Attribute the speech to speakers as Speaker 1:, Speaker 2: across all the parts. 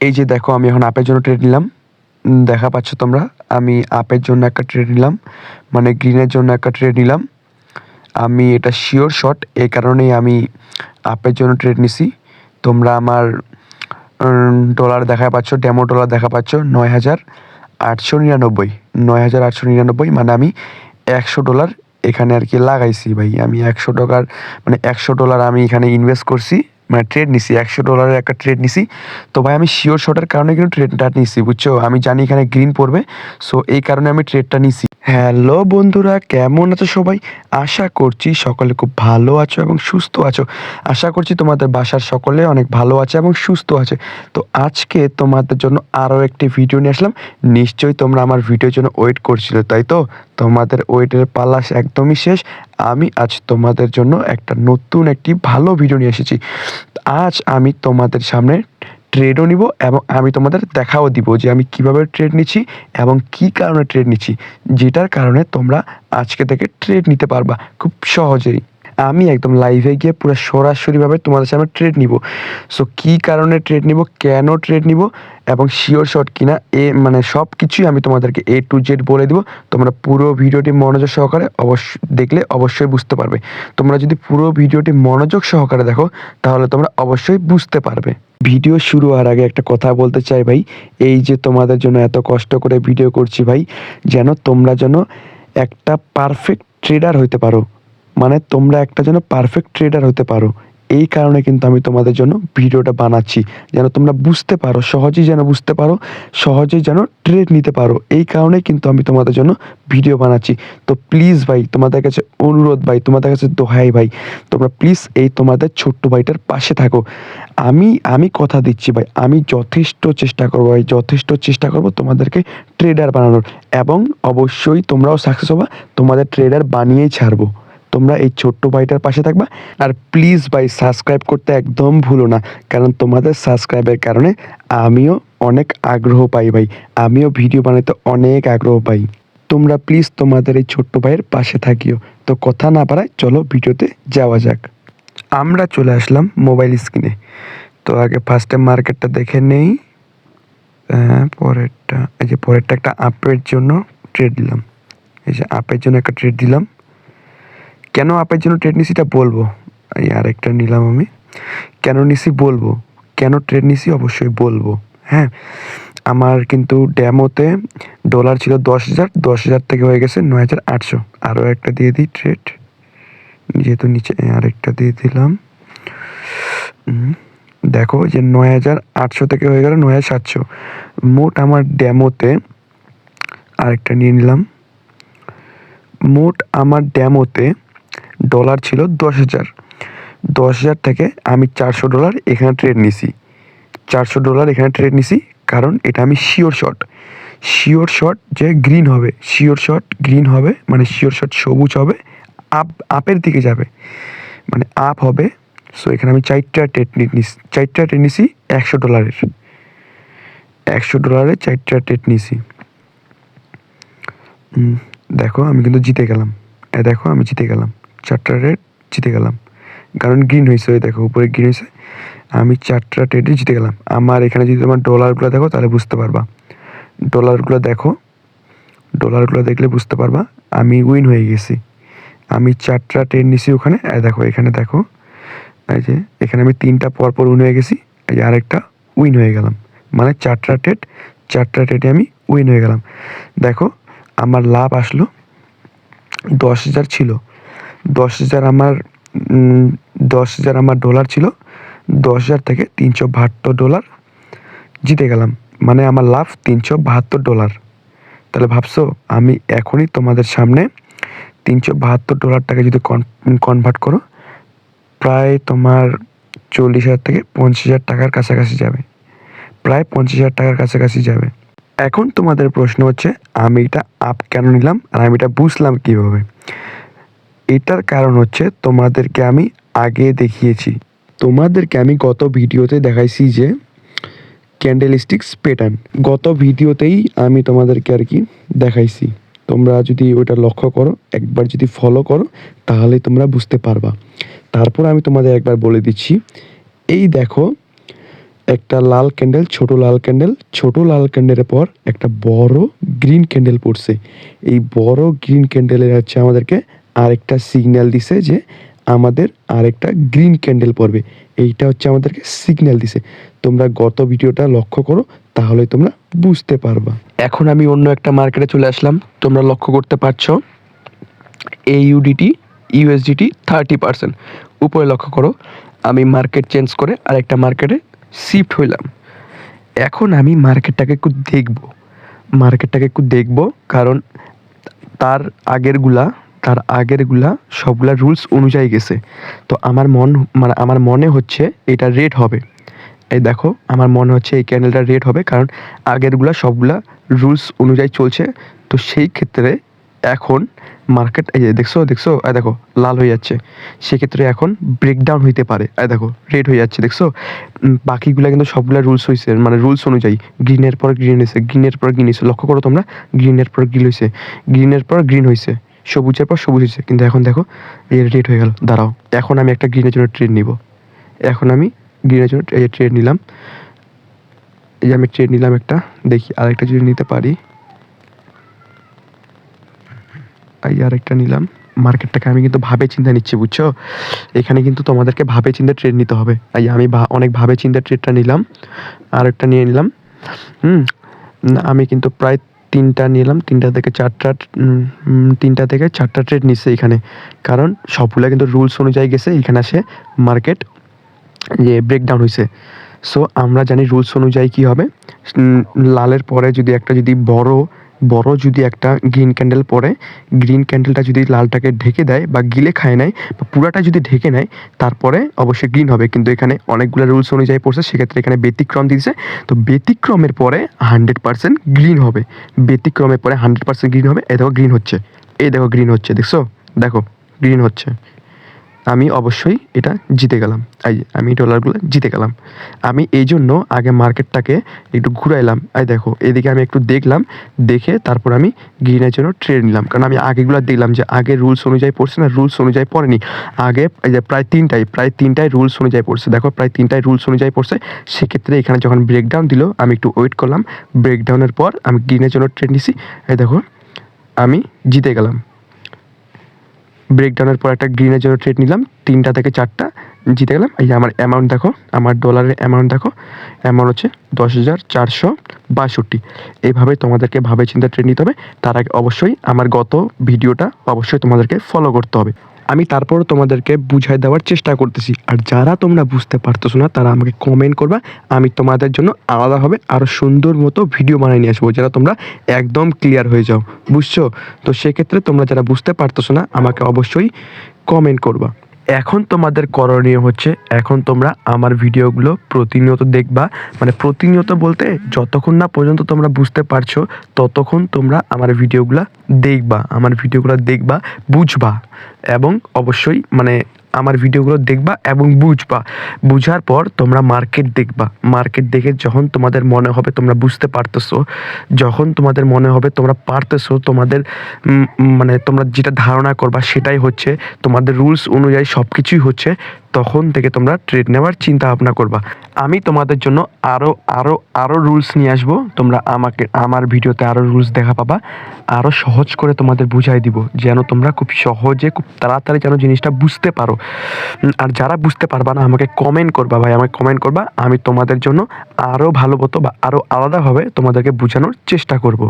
Speaker 1: এই যে দেখো, আমি এখন আপের জন্য ট্রেড নিলাম। দেখা পাচ্ছ তোমরা, আমি আপের জন্য একটা ট্রেড নিলাম। মানে গ্রিনের জন্য একটা ট্রেড নিলাম। আমি এটা শিওর শট এই কারণেই আমি আপের জন্য ট্রেড নিছি। তোমরা আমার ডলার দেখা পাচ্ছ ডেমো ডলার দেখা পাচ্ছ, নয় হাজার আটশো নিরানব্বই। নয় হাজার আটশো নিরানব্বই মানে আমি একশো ডলার এখানে আর কি লাগাইছি ভাই। আমি একশো টাকার মানে একশো ডলার আমি এখানে ইনভেস্ট করছি। মানে ট্রেড নিছি, একশো ডলারের একটা ট্রেড নিছি। তো ভাই, আমি শিওর শটের কারণে কিন্তু ট্রেডটা নিছি, বুঝছ? আমি জানি এখানে গ্রিন পড়বে সো এই কারণে আমি ট্রেডটা নিছি। হ্যালো বন্ধুরা, কেমন আছো সবাই? আশা করছি সকলে খুব ভালো আছো এবং সুস্থ আছো। আশা করছি তোমাদের বাসার সকলে অনেক ভালো আছে এবং সুস্থ আছে। তো আজকে তোমাদের জন্য আরও একটি ভিডিও নিয়ে আসলাম। নিশ্চয়ই তোমরা আমার ভিডিওর জন্য ওয়েট করছিলে, তাই তো? তোমাদের ওয়েটের পাল্লা একদমই শেষ। আমি আজ তোমাদের জন্য একটা নতুন একটি ভালো ভিডিও নিয়ে এসেছি। আজ আমি তোমাদের সামনে ট্রেডও নিব এবং আমি তোমাদের দেখাও দিব যে আমি কীভাবে ট্রেড নিচ্ছি এবং কি কারণে ট্রেড নিচ্ছি, যেটার কারণে তোমরা আজকে থেকে ট্রেড নিতে পারবা খুব সহজেই। আমি একদম লাইভে গিয়ে পুরো সরাসরিভাবে তোমাদের সামনে ট্রেড নিব। সো কী কারণে ট্রেড নিব, কেন ট্রেড নিব এবং শিওর শট কিনা, এ মানে সব কিছুই আমি তোমাদেরকে এ টু জেড বলে দিব। তোমরা পুরো ভিডিওটি মনোযোগ সহকারে অবশ্য দেখলে অবশ্যই বুঝতে পারবে। তোমরা যদি পুরো ভিডিওটি মনোযোগ সহকারে দেখো, তাহলে তোমরা অবশ্যই বুঝতে পারবে। ভিডিও শুরু হওয়ার আগে একটা কথা বলতে চাই ভাই। এই যে তোমাদের জন্য এত কষ্ট করে ভিডিও করছি ভাই, যেন তোমরা যেন একটা পারফেক্ট ট্রেডার হইতে পারো। মানে তোমরা একটা যেন পারফেক্ট ট্রেডার হতে পারো। এই কারণে কিন্তু আমি তোমাদের জন্য ভিডিওটা বানাচ্ছি। যেন তোমরা বুঝতে পারো, সহজেই যেন বুঝতে পারো, সহজেই যেন ট্রেড নিতে পারো। এই কারণেই কিন্তু আমি তোমাদের জন্য ভিডিও বানাচ্ছি। তো প্লিজ ভাই, তোমাদের কাছে অনুরোধ ভাই, তোমাদের কাছে দোহাই ভাই। তোমরা প্লিজ এই তোমাদের ছোট্ট ভাইটার পাশে থাকো। আমি আমি কথা দিচ্ছি ভাই, আমি যথেষ্ট চেষ্টা করব ভাই, যথেষ্ট চেষ্টা করব তোমাদেরকে ট্রেডার বানানোর। এবং অবশ্যই তোমরাও সাকসেস হবা, তোমাদের ট্রেডার বানিয়েই ছাড়বো। তোমরা এই ছোট্ট ভাইটার পাশে থাকবা। আর প্লিজ ভাই সাবস্ক্রাইব করতে একদম ভুলো না। কারণ তোমাদের সাবস্ক্রাইবের কারণে আমিও অনেক আগ্রহ পাই ভাই। আমিও ভিডিও বানাতে অনেক আগ্রহ পাই। তোমরা প্লিজ তোমাদের এই ছোট্ট ভাইয়ের পাশে থাকিও। তো কথা না পারায় চলো ভিডিওতে যাওয়া যাক। আমরা চলে আসলাম মোবাইল স্ক্রিনে তো আগে ফার্স্টে মার্কেটটা দেখে নেই। হ্যাঁ পরেরটা এই যে পরেরটা একটা আপের জন্য ট্রেড দিলাম। এই যে আপের জন্য একটা ট্রেড দিলাম। কেন আপের জন্য ট্রেড নিছি এটা বলব? এই আরেকটা নিলাম আমি। কেন নিছি বলব? কেন ট্রেড নিছি অবশ্যই বলব। হ্যাঁ আমার কিন্তু ড্যামোতে ডলার ছিল দশ হাজার দশ হাজার থেকে হয়ে গেছে নয় হাজার আটশো। আরও একটা দিয়ে দিই ট্রেড যেহেতু নিচে আরেকটা দিয়ে দিলাম। দেখো যে নয় হাজার আটশো থেকে হয়ে গেল নয় হাজার সাতশো। মোট আমার ড্যামোতে আরেকটা নিয়ে নিলাম। মোট আমার ড্যামোতে ডলার ছিল দশ হাজার। দশ হাজার থেকে আমি চারশো ডলার এখানে ট্রেড নিছি। চারশো ডলার এখানে ট্রেড নিছি, কারণ এটা আমি শিওর শট শিওর শট যে গ্রিন হবে। শিওর শট গ্রিন হবে মানে শিওর শট সবুজ হবে আপ আপের দিকে যাবে। মানে আপ হবে সো এখানে আমি চারটা ট্রেড নিছি। চারটা ট্রেড নিছি একশো ডলারের। একশো ডলারের চারটা ট্রেড নিছি। দেখো আমি কিন্তু জিতে গেলাম। দেখো আমি জিতে গেলাম। চারটা রেড জিতে গেলাম। কারণ গ্রিন হয়েছে, ওই দেখো, উপরে গ্রিন হয়েছে। আমি চারটা ট্রেডে জিতে গেলাম। আমার এখানে যদি তোমার ডলারগুলো দেখো, তাহলে বুঝতে পারবা। ডলারগুলো দেখো ডলারগুলো দেখলে বুঝতে পারবা, আমি উইন হয়ে গেছি। আমি চারটা ট্রেড নিছি ওখানে। দেখো, এখানে দেখো, এই যে, এখানে আমি তিনটা পরপর উইন হয়ে গেছি। এই যে আরেকটা উইন হয়ে গেলাম। মানে চারটা ট্রেড চারটা ট্রেডে আমি উইন হয়ে গেলাম। দেখো, আমার লাভ আসলো দশ হাজার ছিল। দশ হাজার আমার দশ হাজার আমার ডলার ছিল। দশ হাজার থেকে তিনশো বাহাত্তর ডলার জিতে গেলাম। মানে আমার লাভ তিনশো বাহাত্তর ডলার তাহলে ভাবছ, আমি এখনই তোমাদের সামনে তিনশো বাহাত্তর ডলারটাকে যদি কনভার্ট করো, প্রায় তোমার চল্লিশ হাজার থেকে পঞ্চাশ হাজার টাকার কাছাকাছি যাবে। প্রায় পঞ্চাশ হাজার টাকার কাছাকাছি যাবে। এখন তোমাদের প্রশ্ন হচ্ছে, আমি এটা আপ কেন নিলাম? আর আমি এটা বুঝলাম কীভাবে? এটার কারণ হচ্ছে তোমাদেরকে আমি আগে দেখিয়েছি। তোমাদেরকে আমি গত ভিডিওতে দেখাইছি যে ক্যান্ডেল স্টিক্স প্যাটার্ন গত ভিডিওতেই আমি তোমাদেরকে আর কি দেখাইছি। তোমরা যদি ওটা লক্ষ্য করো, একবার যদি ফলো করো, তাহলে তোমরা বুঝতে পারবা। তারপর আমি তোমাদের একবার বলে দিচ্ছি। এই দেখো, একটা লাল ক্যান্ডেল ছোট লাল ক্যান্ডেল ছোট লাল ক্যান্ডেলের পর একটা বড় গ্রিন ক্যান্ডেল পড়ছে। এই বড় গ্রিন ক্যান্ডেলের হচ্ছে আমাদেরকে আরেকটা সিগন্যাল দিছে যে আমাদের আরেকটা গ্রিন ক্যান্ডেল পড়বে। এইটা হচ্ছে আমাদেরকে সিগন্যাল দিছে। তোমরা গত ভিডিওটা লক্ষ্য করো, তাহলে তোমরা বুঝতে পারবা। এখন আমি অন্য একটা মার্কেটে চলে আসলাম। তোমরা লক্ষ্য করতে পারছ এইউডিটি ইউএসডিটি থার্টি পার্সেন্ট উপরে লক্ষ্য করো, আমি মার্কেট চেঞ্জ করে আরেকটা মার্কেটে শিফট হইলাম। এখন আমি মার্কেটটাকে একটু দেখব। মার্কেটটাকে একটু দেখব, কারণ তার আগেরগুলা তার আগেরগুলা সবগুলা রুলস অনুযায়ী গেছে। তো আমার মন মানে আমার মনে হচ্ছে এটা রেট হবে। এই দেখো, আমার মনে হচ্ছে এই ক্যান্ডেলটা রেট হবে কারণ আগেরগুলা সবগুলা রুলস অনুযায়ী চলছে। তো সেই ক্ষেত্রে এখন মার্কেট এই দেখছ দেখছ? এই দেখো, লাল হয়ে যাচ্ছে। সেক্ষেত্রে এখন ব্রেকডাউন হইতে পারে। এই দেখো রেড হয়ে যাচ্ছে, দেখছ? বাকিগুলা কিন্তু সবগুলা রুলস হয়েছে মানে রুলস অনুযায়ী। গ্রিনের পর গ্রিন হয়েছে গ্রিনের পর গ্রিন হয়েছে লক্ষ্য করো তোমরা গ্রিনের পর গ্রিন হয়েছে গ্রিনের পর গ্রিন হয়েছে সবুজের পর সবুজ হয়েছে। কিন্তু এখন দেখো, এই রেড হয়ে গেল। দাঁড়াও, এখন আমি একটা গ্রিনের জন্য ট্রেন নিব। এখন আমি গ্রিনের জন্য এই ট্রেন নিলাম। এই যে আমি ট্রেন নিলাম একটা, দেখি আরেকটা যদি নিতে পারি। এই আরেকটা নিলাম। মার্কেটটাকে আমি কিন্তু ভাবে চিন্তা নিচ্ছি, বুঝছ? এখানে কিন্তু তোমাদেরকে ভাবে চিন্তা ট্রেড নিতে হবে। এই আমি অনেক ভাবে চিন্তা ট্রেডটা নিলাম। আর একটা নিয়ে নিলাম। হুম আমি কিন্তু প্রায় তিনটা নিলাম, তিনটা থেকে চারটা তিনটা থেকে চারটা ট্রেড নিচ্ছে এখানে। কারণ সবগুলো কিন্তু রুলস অনুযায়ী গেছে, এখানে আসে মার্কেট যে ব্রেকডাউন হয়েছে সো আমরা জানি রুলস অনুযায়ী কি হবে। লালের পরে যদি একটা যদি বড় বড় যদি একটা গ্রিন ক্যান্ডেল পড়ে গ্রিন ক্যান্ডেলটা যদি লালটাকে ঢেকে দেয় বা গিলে খায় নেয় বা পুরাটা যদি ঢেকে নেয়, তারপরে অবশ্যই গ্রিন হবে। কিন্তু এখানে অনেকগুলো রুলস অনুযায়ী পড়ছে, সেক্ষেত্রে এখানে ব্যতিক্রম দিয়েছে। তো ব্যতিক্রমের পরে হান্ড্রেড পার্সেন্ট গ্রিন হবে। ব্যতিক্রমের পরে হান্ড্রেড পার্সেন্ট গ্রিন হবে। এই দেখো গ্রিন হচ্ছে। এই দেখো গ্রিন হচ্ছে, দেখছ? দেখো গ্রিন হচ্ছে। আমি অবশ্যই এটা জিতে গেলাম। এই আমি ডলারগুলো জিতে গেলাম। আমি এই জন্য আগে মার্কেটটাকে একটু ঘুরাইলাম। এই দেখো, এদিকে আমি একটু দেখলাম, দেখে তারপর আমি গ্রিনের জন্য ট্রেড নিলাম। কারণ আমি আগেগুলো দেখলাম যে আগে রুলস অনুযায়ী পড়ছে না রুলস অনুযায়ী পড়েনি। আগে এই যে প্রায় তিনটাই প্রায় তিনটাই রুলস অনুযায়ী পড়ছে। দেখো, প্রায় তিনটাই রুলস অনুযায়ী পড়ছে। সেক্ষেত্রে এখানে যখন ব্রেকডাউন দিল, আমি একটু ওয়েট করলাম। ব্রেকডাউনের পর আমি গ্রিনের জন্য ট্রেড নিছি। এই দেখো, আমি জিতে গেলাম। ব্রেকডাউনের পর একটা গ্রিনের জন্য ট্রেড নিলাম, তিনটা থেকে চারটা, জিতে গেলাম। এই আমার অ্যামাউন্ট দেখো, আমার ডলারের অ্যামাউন্ট দেখো অ্যামাউন্ট হচ্ছে দশ হাজার চারশো বাষট্টি। এইভাবে তোমাদেরকে ভাবে চিন্তা ট্রেড নিতে হবে। তার আগে অবশ্যই আমার গত ভিডিওটা অবশ্যই তোমাদেরকে ফলো করতে হবে। আমি তারপর তোমাদেরকে বুঝাই দেওয়ার চেষ্টা করতেছি। আর যারা তোমরা বুঝতে পারতেছো না, তারা আমাকে কমেন্ট করবা। আমি তোমাদের জন্য আলাদাভাবে আরও সুন্দর মতো ভিডিও বানিয়ে নিয়ে আসব যারা তোমরা একদম ক্লিয়ার হয়ে যাও। বুঝছ? তো সেক্ষেত্রে তোমরা যারা বুঝতে পারতেছো না, আমাকে অবশ্যই কমেন্ট করবা। এখন তোমাদের করণীয় হচ্ছে, এখন তোমরা আমার ভিডিওগুলো প্রতিনিয়ত দেখবা। মানে প্রতিনিয়ত বলতে যতক্ষণ না পর্যন্ত তোমরা বুঝতে পারছ, ততক্ষণ তোমরা আমার ভিডিওগুলো দেখবা, আমার ভিডিওগুলো দেখবা, বুঝবা। এবং অবশ্যই মানে আমার ভিডিওগুলো দেখবা এবং বুঝবা। বুঝার পর তোমরা মার্কেট দেখবা। মার্কেট দেখে যখন তোমাদের মনে হবে তোমরা বুঝতে পারতেছো, যখন তোমাদের মনে হবে তোমরা পারতেছো, তোমাদের মানে তোমরা যেটা ধারণা করবা সেটাই হচ্ছে, তোমাদের রুলস অনুযায়ী সব কিছুই হচ্ছে তখন থেকে তোমরা ট্রেড নেওয়ার চিন্তা ভাবনা করবা। আমি তোমাদের জন্য আরও আরও আরও রুলস নিয়ে আসব। তোমরা আমাকে, আমার ভিডিওতে আরও রুলস দেখা পাবা। আরও সহজ করে তোমাদের বুঝাই দিব, যেন তোমরা খুব সহজে, খুব তাড়াতাড়ি যেন জিনিসটা বুঝতে পারো। আর যারা বুঝতে পারবা না, আমাকে কমেন্ট করবা ভাই, আমাকে কমেন্ট করবা। আমি তোমাদের জন্য আরও ভালো মতো বা আরও আলাদাভাবে তোমাদেরকে বোঝানোর চেষ্টা করব।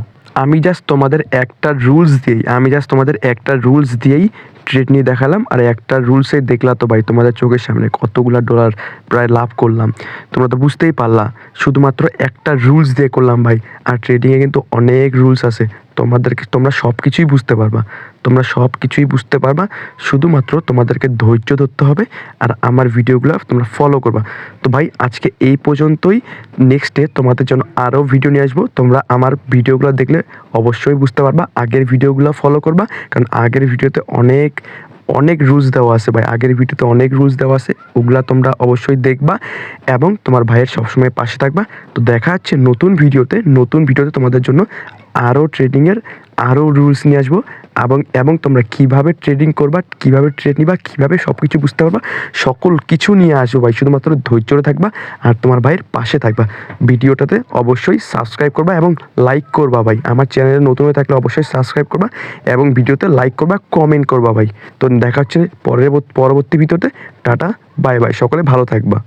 Speaker 1: আমি জাস্ট তোমাদের একটা রুলস দিয়েই, আমি জাস্ট তোমাদের একটা রুলস দিয়েই ট্রেড নিয়ে দেখালাম, আর একটা রুলসে দেখলা তো ভাই, তোমাদের চোখের সামনে কতগুলো ডলার প্রায় লাভ করলাম। তোমরা তো বুঝতেই পারলা, শুধুমাত্র একটা রুলস দিয়ে করলাম ভাই, আর ট্রেডিংয়ে কিন্তু অনেক রুলস আছে। তোমাদেরকে তোমরা সব কিছুই বুঝতে পারবা। তোমরা সব কিছুই বুঝতে পারবা, শুধুমাত্র তোমাদেরকে ধৈর্য ধরতে হবে আর আমার ভিডিওগুলো তোমরা ফলো করবা। তো ভাই, আজকে এই পর্যন্তই। নেক্সটে তোমাদের জন্য আরও ভিডিও নিয়ে আসব। তোমরা আমার ভিডিওগুলো দেখলে অবশ্যই বুঝতে পারবা। আগের ভিডিওগুলো ফলো করবা, কারণ আগের ভিডিওতে অনেক অনেক রুলস দেওয়া আছে ভাই। আগের ভিডিওতে অনেক রুলস দেওয়া আছে, ওগুলা তোমরা অবশ্যই দেখবা এবং তোমার ভাইয়ের সবসময় পাশে থাকবা। তো দেখা যাচ্ছে নতুন ভিডিওতে নতুন ভিডিওতে তোমাদের জন্য আরও ট্রেডিংয়ের আরও রুলস নিয়ে আসব এবং এবং তোমরা কীভাবে ট্রেডিং করবা, কীভাবে ট্রেড নিবা, কীভাবে সব কিছু বুঝতে পারবা, সকল কিছু নিয়ে আসব ভাই। শুধুমাত্র ধৈর্য থাকবা আর তোমার ভাইয়ের পাশে থাকবা। ভিডিওটাতে অবশ্যই সাবস্ক্রাইব করবা এবং লাইক করবা ভাই। আমার চ্যানেলে নতুন হয়ে থাকলে অবশ্যই সাবস্ক্রাইব করবা এবং ভিডিওতে লাইক করবা কমেন্ট করবা ভাই। তো দেখা হচ্ছে পরের পরবর্তী ভিডিওতে। টাটা বাই বাই সকলে ভালো থাকবা।